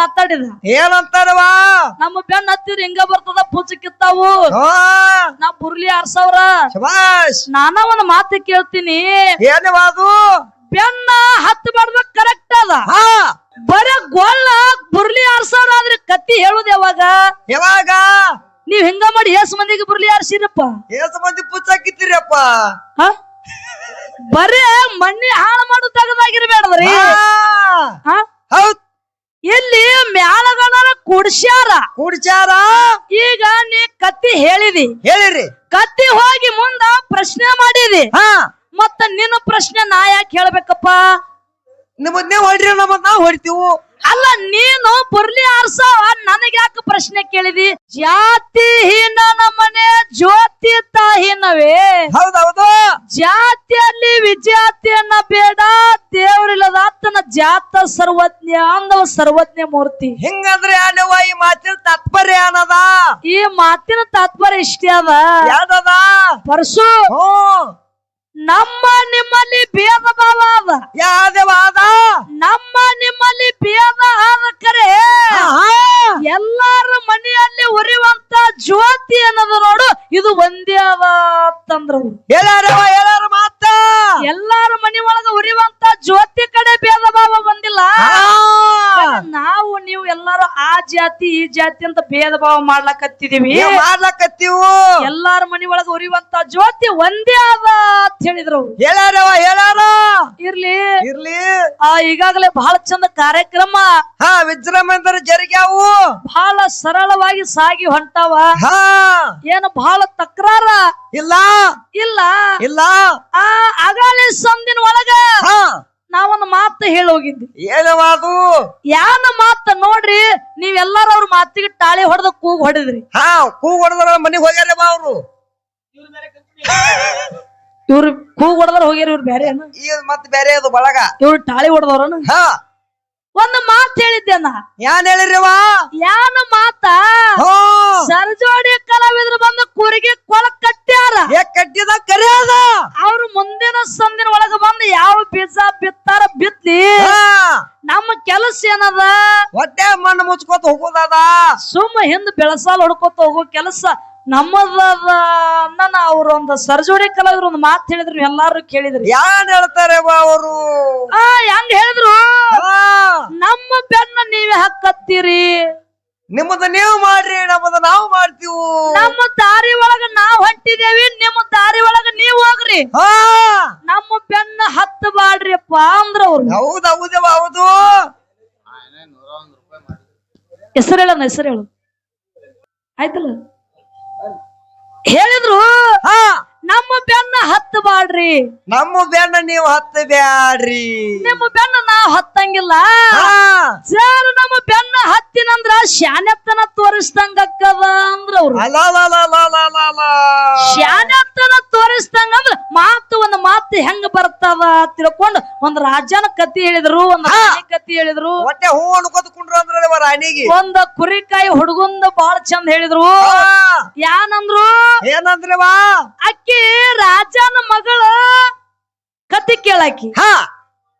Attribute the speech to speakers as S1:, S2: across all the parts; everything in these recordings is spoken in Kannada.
S1: ಮಾತಾಡಿದ.
S2: ಏನಂತಾರವಾ
S1: ನಮ್ಮ ಬೆನ್ನ ಹತ್ತಿರ ಹಿಂಗ ಬರ್ತದ ಪೂಜೆ
S2: ಕಿತ್ತಾವು
S1: ನಾ ಬುರ್ಲಿ ಆರ್ಸವ್ರ ನಾನ ಒಂದ್ ಮಾತು ಕೇಳ್ತೀನಿ.
S2: ಏನವಾದು
S1: ಬೆನ್ನ ಹತ್ತು ಮಾಡ್ಬೇಕು ಕರೆಕ್ಟ್ ಅದ. ಬರೇ ಗೊಳ್ಳ ಬುರ್ಲಿ ಆರ್ಸವ್ರ ಆದ್ರೆ ಕತ್ತಿ ಹೇಳುದ್ ಯಾವಾಗ?
S2: ಯಾವಾಗ?
S1: ನೀವ್ ಹಿಂಗ ಮಾಡಿ ಎಸ್ ಮಂದಿಗೆ ಬುರ್ಲಿ ಆರ್ಸಿರಪ್ಪ
S2: ಎಸ್ ಮಂದಿ ಪುಚ್ಚಾಕಿತ್ತೀರಪ್ಪ
S1: ಹಾ. ಬರೇ ಮಣ್ಣಿ ಹಾಳು ಮಾಡು ತೆಗದಾಗಿರ್ಬೇಡ್ರಿ. ಹ? ಇಲ್ಲಿ ಮ್ಯಾಲಗಣ ಕುಡ್ಸ್ಯಾರ?
S2: ಕುಡ್ಸ್ಯಾರ?
S1: ಈಗ ನೀ ಕತ್ತಿ ಹೇಳಿದಿ.
S2: ಹೇಳಿರಿ.
S1: ಕತ್ತಿ ಹೋಗಿ ಮುಂದ ಪ್ರಶ್ನೆ ಮಾಡಿದಿ.
S2: ಹಾ.
S1: ಮತ್ತ ನಿನ್ನ ಪ್ರಶ್ನೆ ನಾ ಯಾಕೆ ಹೇಳ್ಬೇಕಪ್ಪ?
S2: ನಿಮ್ಮ ನೀವು ಹೊಡ್ರಿ ನಮ್ಮ ನಾವು ಹೊಡಿತೀವು.
S1: ಅಲ್ಲ ನೀನು ಬುರ್ಲಿ ಆರ್ಸವ ನನಗೆ ಯಾಕೆ ಪ್ರಶ್ನೆ ಕೇಳಿದಿ? ಜಾತಿ ಹೀನ ನಮ್ಮನೆ ಜ್ಯೋತಿ ತಾಹೀನವೇ
S2: ಹೌದೌದು.
S1: ಜಾತಿಯಲ್ಲಿ ವಿಜಾತಿಯನ್ನ ಬೇಡ ದೇವರಿಲ್ಲದಾತನ ಜಾತ ಸರ್ವಜ್ಞ ಅಂದವ ಸರ್ವಜ್ಞ ಮೂರ್ತಿ.
S2: ಹಿಂಗಂದ್ರೆ ಅಲ್ಲವ ಈ ಮಾತಿನ ತಾತ್ಪರ್ಯ ಅನ್ನದ
S1: ಈ ಮಾತಿನ ತಾತ್ಪರ್ಯ ಇಷ್ಟೇ ಅದ.
S2: ಯಾವ್ದದ?
S1: ಪರಸು
S2: ಹ್ಮ್
S1: ನಮ್ಮ ನಿಮ್ಮಲ್ಲಿ ಭೇದ ಭಾವ ಅದ.
S2: ಯಾವ್ದವಾದ
S1: ನಮ್ಮ ಜಾತಿ ಈ ಜಾತಿ ಅಂತ ಭೇದ ಭಾವ ಮಾಡ್ಲಕತ್ತಿದೀವಿ.
S2: ಮಾಡ್ಲಕತ್ತಿವು?
S1: ಎಲ್ಲಾರ ಮನಿ ಒಳಗ ಉರಿಯುವಂತ ಜ್ಯೋತಿ ಒಂದೇ ಅದ ಅಂತ ಹೇಳಿದ್ರು.
S2: ಹೇಳಾರವ ಹೇಳಾರ
S1: ಇರ್ಲಿ.
S2: ಇರ್ಲಿ.
S1: ಆ ಈಗಾಗಲೇ ಬಹಳ ಚಂದ ಕಾರ್ಯಕ್ರಮ.
S2: ಹಾ ವಿಜೃಂಭಣೆ ಜರುಗ್ಯಾವು
S1: ಬಹಳ ಸರಳವಾಗಿ ಸಾಗಿ ಹೊಂಟಾವ.
S2: ಹಾ.
S1: ಏನು ಬಹಳ ತಕ್ರಾರ?
S2: ಇಲ್ಲ.
S1: ಇಲ್ಲ.
S2: ಇಲ್ಲ.
S1: ಆ ಅಗಾಲಿ ಸಂದಿನ ಒಳಗ ನಾವೊಂದು ಮಾತು ಹೇಳಿ ಹೋಗಿದ್ವಿ.
S2: ಏನವಾದು
S1: ಯಾನ ಮಾತ ನೋಡ್ರಿ ನೀವೆಲ್ಲರೂ ಅವ್ರ ಮಾತಿಗೆ ತಾಳಿ ಹೊಡೆದ ಕೂಗ್ ಹೊಡೆದ್ರಿ.
S2: ಹಾ ಕೂಗ್ ಹೊಡೆದ್ರ ಮನೆಗೆ ಹೋಗ್ಯಾರವ ಅವ್ರು.
S1: ಇವ್ರು ಕೂಗ್ ಹೊಡೆದ್ರ ಹೋಗ್ಯಾರ ಇವ್ರು ಬೇರೆ
S2: ಮತ್ತೆ ಬೇರೆ ಅದು ಬಳಗ
S1: ಇವ್ರು ತಾಳಿ ಹೊಡೆದವ್ರನ?
S2: ಹಾ.
S1: ಒಂದು ಮಾತು ಹೇಳಿದ್ದೆ
S2: ಯಾನ್ ಹೇಳಿರಿವ
S1: ಯಾನ ಮಾತ? ಸರ್ಜೋಡಿ ಕಲಾವಿದ್ರು ಬಂದು ಕೂರಿಗೆ ಕೊಲ ಕಟ್ಟ್ಯಾರ.
S2: ಏ ಕಟ್ಟಿದ ಕರಿಯಾದ
S1: ಅವ್ರು ಮುಂದಿನ ಸಂದಿನ ಒಳಗ ಬಂದು ಯಾವ ಬೀಜ ಬಿತ್ತಾರ ಬಿತ್ಲಿ?
S2: ಹಾ.
S1: ನಮ್ಮ ಕೆಲಸ ಏನದ?
S2: ಹೊಟ್ಟೆ ಮಣ್ಣು ಮುಚ್ಕೋತ ಹೋಗೋದದ.
S1: ಸುಮ್ಮ ಹಿಂದ್ ಬೆಳಸಾಲ್ ಹೊಡ್ಕೋತ ಹೋಗೋ ಕೆಲಸ ನಮ್ಮದ ಅವ್ರ ಒಂದು ಸರ್ಜೋಡಿ ಕಲಾವಿದ್ರು ಒಂದು ಮಾತು ಹೇಳಿದ್ರು ಎಲ್ಲಾರು ಕೇಳಿದ್ರು.
S2: ಯಾನ್ ಹೇಳ್ತಾರೆ ಅವರು
S1: ಆ ಹೆಂಗ್ ಹೇಳಿದ್ರು
S2: ಹಾ
S1: ನಮ್ಮ ಬೆನ್ನ ನೀವೇ ಹಾಕತ್ತೀರಿ
S2: ನಿಮ್ಮದ ನೀವು ಮಾಡ್ರಿ ನಮ್ಮದ ನಾವು ಮಾಡ್ತೀವಿ.
S1: ನಮ್ಮ ದಾರಿ ಒಳಗ ನಾವ್ ಹೊಂಟಿದೇವಿ ನಿಮ್ಮ ದಾರಿ ಒಳಗ ನೀವ್ ಹೋಗ್ರಿ.
S2: ಹಾ.
S1: ನಮ್ಮ ಬೆನ್ನ ಹತ್ತ ಬಾಡ್ರಿಪ್ಪ ಅಂದ್ರ ಅವ್ರು.
S2: ಹೌದ್ ಹೌದವ ಹೌದು.
S1: ಹೆಸರು ಹೇಳೋಣ ಹೆಸರು ಹೇಳು ಆಯ್ತಲ್ಲ? ಹೇಳಿದ್ರು.
S2: ಹಾ.
S1: ನಮ್ಮ ಬೆನ್ನ ಹತ್ತ ಬಾಡ್ರಿ
S2: ನಮ್ಮ ಬೆನ್ನ ನೀವು ಹತ್ತ ಬ್ಯಾಡ್ರಿ
S1: ನಿಮ್ಮ ಬೆನ್ನ ನಾವ್ ಹತ್ತಂಗಿಲ್ಲ. ಸರ್ ನಮ್ಮ ಬೆನ್ನ ಹತ್ತಿನಂದ್ರ ಶಾನ್ಯತನ ತೋರಿಸ್ದಂಗ ಅಕ್ಕದ ಅಂದ್ರ ಅವ್ರು. ಶಾನ್ಯತನ ತೋರಿಸ್ದಂಗ ಅಂದ್ರ ಮಾತು ಒಂದ್ ಮಾತು ಹೆಂಗ ಬರ್ತದ ತಿಳ್ಕೊಂಡು ಒಂದ್ ರಾಜನ ಕತಿ ಹೇಳಿದ್ರು ಒಂದ್. ರಾಣಿ ಕತಿ ಹೇಳಿದ್ರು.
S2: ಹೊಟ್ಟೆ ಹೂ ಅನ್ಕೋತ ಅಂದ್ರೆ ರಾಣಿಗೆ?
S1: ಒಂದ ಕುರಿಕಾಯಿ ಹುಡುಗಂದ ಬಾಳ ಚಂದ ಹೇಳಿದ್ರು.
S2: ಯಾನಂದ್ರು
S1: ಯಾನಂದ್ರು?
S2: ವಾ
S1: ಅಕ್ಕಿ ರಾಜನ ಮಗಳ ಕತ್ತಿ ಕೇಳಾಕಿ.
S2: ಹಾ.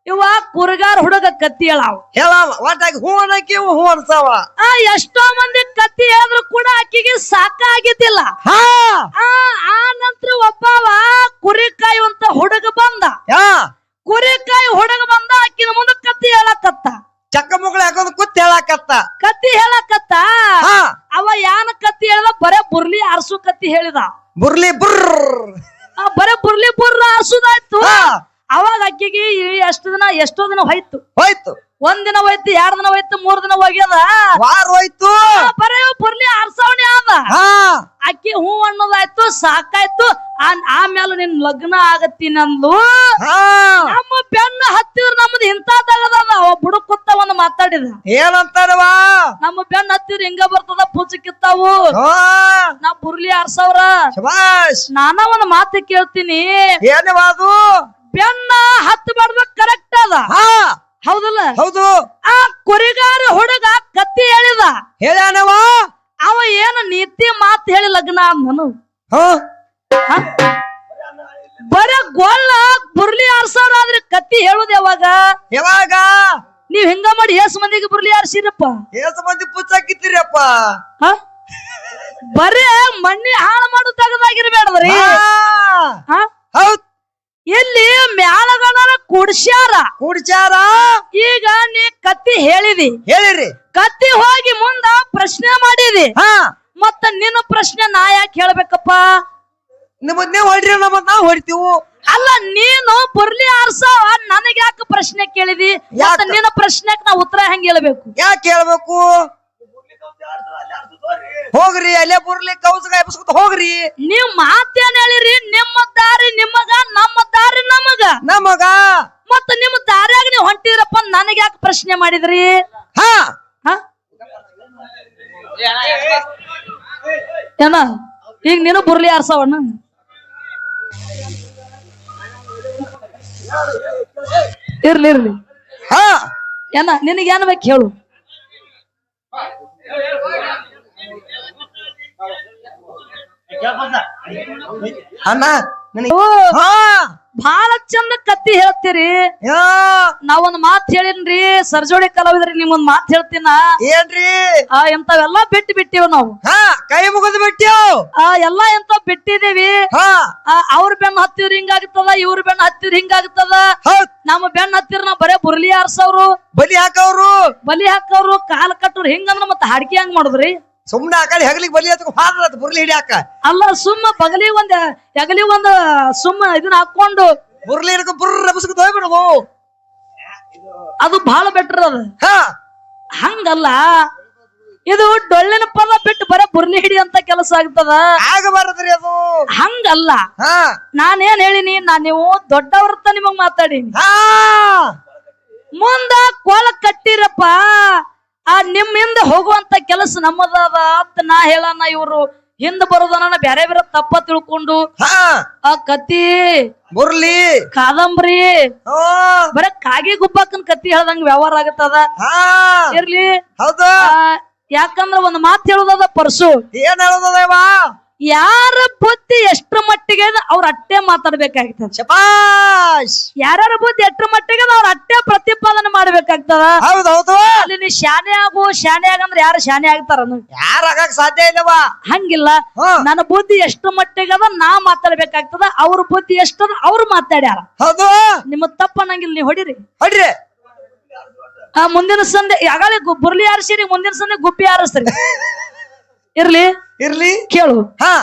S1: ಇವ ಕುರುಗಾರ ಹುಡುಗ ಕತ್ತಿ ಹೇಳಾವ.
S2: ಹೇಳಾವ ಒಟ್ಟಾಗಿ ಹೂ ಅನ್ನಕ್ಕೆ ಇವು ಹೂ ಅನ್ಸವ.
S1: ಆ ಎಷ್ಟೋ ಮಂದಿ ಕತ್ತಿ ಹೇಳಿದ್ರು ಕೂಡ ಆಕಿಗೆ ಸಾಕಾಗಿದ್ದಿಲ್ಲ.
S2: ಹಾ.
S1: ಆ ಆ ನಂತರ ಒಬ್ಬವ ಕುರಿ ಅಂತ ಹುಡುಗ ಬಂದ.
S2: ಹಾ
S1: ಕುರಿ ಕಾಯಿ ಹುಡುಗ ಬಂದ ಆಕಿನ ಮುಂದೆ ಕತ್ತಿ ಹೇಳಕತ್ತ.
S2: ಚಕ್ಕ ಮಗಳು ಹಾಕೋದು ಕುತ್ತಿ ಹೇಳಾಕತ್ತ.
S1: ಕತ್ತಿ ಹೇಳಕತ್ತ.
S2: ಹಾ.
S1: ಅವ ಯಾನ ಕತ್ತಿ ಹೇಳಿದ ಬರೇ ಬುರ್ಲಿ ಅರಸು ಕತ್ತಿ ಹೇಳಿದ.
S2: ಬುರ್ಲಿ ಬುರ್
S1: ಆ ಬರೇ ಬುರ್ಲಿ ಬುರ್ರ
S2: ಹಸುದಾಯ್ತು
S1: ಅವಾಗ ಅಕ್ಕಿಗೆ ಎಷ್ಟು ದಿನ ಎಷ್ಟೋ ದಿನ ಹೋಯ್ತು.
S2: ಹೋಯ್ತು.
S1: ಒಂದ್ ದಿನ ಹೋಯ್ತು ಎರಡ್ ದಿನ ಹೋಯ್ತು ಮೂರ್ ದಿನ ಹೋಗ್ಯದ.
S2: ವಾರ ಹೋಯ್ತು.
S1: ಬರೇ ಬುರ್ಲಿ ಅರ್ಸವಣಿ ಆದ ಅಕ್ಕಿ ಹೂ ಅನ್ನೋದಾಯ್ತು ಸಾಕಾಯ್ತು. ಆ- ಆಮ್ಯಾಲ ನಿನ್ ಲಗ್ನ ಆಗತ್ತಿನಂದು
S2: ಹಾ.
S1: ನಮ್ಮ ಬೆನ್ನ ಮಾತಾಡಿದ
S2: ಏನಂತಾರವ
S1: ನಮ್ಮ ಬೆನ್ನ ಹತ್ತಿರ ಹಿಂಗ ಬರ್ತದ ಪೂಜೆ
S2: ಕಿತ್ತಾವು
S1: ನಾ ಬುರ್ಲಿ ಆರ್ಸವ್ರ ನಾನ ಒಂದ್ ಮಾತು ಕೇಳ್ತೀನಿ.
S2: ಏನವಾದು
S1: ಬೆನ್ನ ಹತ್ತು ಮಾಡ್ಬೇಕು ಕರೆಕ್ಟ್ ಅದ. ಹೌದಲ್ಲ?
S2: ಹೌದು.
S1: ಆ ಕುರಿಗಾರ ಹುಡುಗ ಕತ್ತಿ ಹೇಳಿದ.
S2: ಹೇಳ್ಯಾನವ?
S1: ಅವ ಏನ ನೀತಿ ಮಾತು ಹೇಳಿ ಲಗ್ನ ನಾನು
S2: ಬರ
S1: ಬರೇ ಗೊಳ್ಳ ಬುರ್ಲಿ ಆರ್ಸವ್ರ ಆದ್ರೆ ಕತ್ತಿ ಹೇಳುದ್ ಯಾವಾಗ?
S2: ಯಾವಾಗ?
S1: ನೀವ್ ಹೆಂಗ ಮಾಡಿ ಏಸ್ ಮಂದಿಗೆ ಬರ್ಲಿ ಯಾರ್ಸಿರಪ್ಪ
S2: ಏಸ್ ಮಂದಿ ಪುಚ್ಚಾಕಿತ್ತೀರಪ್ಪ
S1: ಹ? ಬರೇ ಮಣ್ಣಿ ಹಾಳು ಮಾಡು ತಗದಾಗಿರ್ಬೇಡ್ರಿ. ಹ.
S2: ಹೌದ್.
S1: ಇಲ್ಲಿ ಮ್ಯಾಲಗಣರ ಕುಡ್ಸ್ಯಾರ?
S2: ಕುಡ್ಚಾರ
S1: ಈಗ ನೀ ಕತ್ತಿ ಹೇಳಿದಿ.
S2: ಹೇಳಿರಿ.
S1: ಕತ್ತಿ ಹೋಗಿ ಮುಂದ ಪ್ರಶ್ನೆ ಮಾಡಿದಿ.
S2: ಹಾ.
S1: ಮತ್ತ ನಿನ್ನ ಪ್ರಶ್ನೆ ನಾ ಯಾಕೆ ಹೇಳ್ಬೇಕಪ್ಪ?
S2: ನಿಮ್ಮದ್ ನೀವು ಹೊಡ್ರಿ ನಮ್ಮ ನಾವು ಹೊಡಿತೀವು.
S1: ಅಲ್ಲ ನೀನು ಬರ್ಲಿ ಆರ್ಸವ ನನಗೆ ಯಾಕೆ ಪ್ರಶ್ನೆ ಕೇಳಿದಿ?
S2: ಯಾಕ?
S1: ನಿನ್ನ ಪ್ರಶ್ನೆಕ್ ನಾ ಉತ್ತರ ಹೆಂಗ್ ಹೇಳ್ಬೇಕು?
S2: ಯಾಕೆ ಹೇಳ್ಬೇಕು? ಹೋಗ್ರಿ ಅಲ್ಲೇ ಬುರ್ಲಿ ಎಬ್ಸ್ಕೊತ ಹೋಗ್ರಿ.
S1: ನೀವ್ ಮಾತೇನ್ ಹೇಳಿರಿ ನಿಮ್ಮ ದಾರಿ ನಿಮಗ ನಮ್ಮ ದಾರಿ ನಮಗ.
S2: ನಮಗ?
S1: ಮತ್ತ ನಿಮ್ಮ ದಾರಿಯಾಗ ನೀವು ಹೊಂಟಿದ್ರಪ್ಪ ನನಗ ಯಾಕೆ ಪ್ರಶ್ನೆ ಮಾಡಿದ್ರಿ?
S2: ಹಾ.
S1: ಹ? ಏನ? ಈಗ ನೀನು ಬುರ್ಲಿ ಆರ್ಸವಣ್ಣ? ಇರ್ಲಿ ಇರ್ಲಿ.
S2: ಹಾ.
S1: ಏನ ನಿನಗೆ ಏನ್ ಬೇಕು ಹೇಳು.
S2: ಅಣ್ಣ ನನಗೆ ಹಾ.
S1: ಬಹಳ ಚಂದ ಕತ್ತಿ ಹೇಳ್ತೀರಿ ನಾವೊಂದ್ ಮಾತ್ ಹೇಳಿನ್ರಿ ಸರ್ಜೋಡಿ ಕಲಾವಿದ್ರಿ ನಿಮ್ಗೊಂದ್ ಮಾತ್ ಹೇಳ್ತೀನ?
S2: ಏನ್ರಿ?
S1: ಆ ಎಂತಾವೆಲ್ಲಾ ಬಿಟ್ಟು ಬಿಟ್ಟಿವ ನಾವು.
S2: ಕೈ ಮುಗಿದು ಬಿಟ್ಟಿವ್.
S1: ಆ ಎಲ್ಲಾ ಎಂತ ಬಿಟ್ಟಿದೀವಿ. ಅವ್ರ ಬೆನ್ನ ಹತ್ತಿದ್ರ ಹಿಂಗಾಗ್ತದ ಇವ್ರ ಬೆನ್ನ ಹತ್ತಿರ ಹಿಂಗಾಗ್ತದ ನಮ್ಮ ಬೆನ್ನ ಹತ್ತಿರ ನಾವ್ ಬರೇ ಬುರ್ಲಿ ಆರ್ಸವ್ರು.
S2: ಬಲಿ ಹಾಕವ್ರು.
S1: ಬಲಿ ಹಾಕವ್ರು ಕಾಲ್ ಕಟ್ಟೋರು ಹಿಂಗಂದ್ರ ಮತ್ತೆ ಹಾಡ್ಕಿ ಹಂಗ್ ಮಾಡುದ್ರಿ.
S2: ಸುಮ್ನೆ ಆ ಕಡೆ ಬರ್ಲಿ ಅದಕ್ಕೆ ಹತ್ತಕ ಅದು ಬುರ್ಲಿ ಹಿಡಿಯಾಕ.
S1: ಅಲ್ಲ ಸುಮ್ಮ ಬಗಲಿ ಒಂದ್ ಎಗಲಿ ಒಂದ್ ಸುಮ್ಮ ಇದನ್ನ ಹಾಕೊಂಡು
S2: ಬುರ್ಲಿ ಹಿಡ್ಕೊ ಬುರ್ರ ಬಸ್ಕ ಹೋಗ್ಬಿಡುದು
S1: ಅದು ಬಹಳ ಬೆಟ್ರ ಅದು.
S2: ಹಾ.
S1: ಹಂಗಲ್ಲ ಇದು ಡೊಳ್ಳಿನ ಪದ ಬಿಟ್ಟು ಬರ ಬುರ್ಲಿ ಹಿಡಿ ಅಂತ ಕೆಲಸ ಆಗ್ತದ.
S2: ಆಗಬಾರದ್ರಿ ಅದು.
S1: ಹಂಗಲ್ಲ.
S2: ಹಾ.
S1: ನಾನೇನ್ ಹೇಳಿನಿ ನಾ ನೀವು ದೊಡ್ಡವ್ರತ ನಿಮಗ್ ಮಾತಾಡೀನಿ.
S2: ಹಾ.
S1: ಮುಂದ ಕೋಲ ಕಟ್ಟಿರಪ್ಪ ಆ ನಿಮ್ಮಿಂದ ಹೋಗುವಂತ ಕೆಲಸ ನಮ್ಮದಾದ ಅಂತ ನಾ ಹೇಳನ್ನ ಇವ್ರು. ಹಿಂದ ಬರೋದನ್ನ ಬೇರೆ ಬೇರೆ ತಪ್ಪ ತಿಳ್ಕೊಂಡು. ಆ ಕತ್ತಿ.
S2: ಮುರ್ಲಿ.
S1: ಕಾದಂಬರಿ. ಬರೇ ಕಾಗಿ ಗುಬ್ಬಕ್ಕನ್ ಕತ್ತಿ ಹೇಳ್ದಂಗ ವ್ಯವಹಾರ ಆಗತ್ತದ. ಇರ್ಲಿ.
S2: ಹೌದು.
S1: ಯಾಕಂದ್ರ ಒಂದ್ ಮಾತ್ ಹೇಳುದದ ಪರ್ಸು.
S2: ಏನ್ ಹೇಳೋದದೇವ
S1: ಯಾರ ಬುದ್ಧಿ ಅದ ಅವ್ರ ಅಟ್ಟೆ ಮಾತಾಡ್ಬೇಕಾಗ್ತದ.
S2: ಶಪಾಶ್
S1: ಯಾರ್ಯಾರ ಬುದ್ಧಿ ಎಟ್ಟ ಮಟ್ಟಿಗೆ ಅವ್ರ ಅಟ್ಟೆ ಪ್ರತಿಪಾದನೆ ಮಾಡ್ಬೇಕಾಗ್ತದ.
S2: ಹೌದೌದು ಹೌದು.
S1: ಅಲ್ಲಿ ನೀ ಶಾನೆ ಆಗು ಶಾನೆ ಆಗಂದ್ರೆ ಯಾರು ಶಾನೆ ಆಗ್ತಾರ
S2: ಯಾರ ಆಗಕ್ ಸಾಧ್ಯ ಇಲ್ಲವಾ?
S1: ಹಂಗಿಲ್ಲ. ನನ್ನ ಬುದ್ಧಿ ಎಷ್ಟು ಮಟ್ಟಿಗೆ ಅದ ನಾ ಮಾತಾಡ್ಬೇಕಾಗ್ತದ ಅವ್ರ ಬುದ್ಧಿ ಎಷ್ಟದ ಅವ್ರು ಮಾತಾಡ್ಯಾರ.
S2: ಹೌದು.
S1: ನಿಮ್ಮ ತಪ್ಪ ನಂಗಿಲ್ಲ ನೀ ಹೊಡಿರಿ.
S2: ಹೊಡ್ರಿ.
S1: ಆ ಮುಂದಿನ ಸಂದೆ ಯಾಗಲಿ ಬುರ್ಲಿ ಆರಿಸಿರಿ ಮುಂದಿನ ಸಂದೆ ಗುಬ್ಬಿ ಆರಿಸ್ರಿ. ಇರ್ಲಿ?
S2: ಇರ್ಲಿ.
S1: ಕೇಳು.
S2: ಹಾ.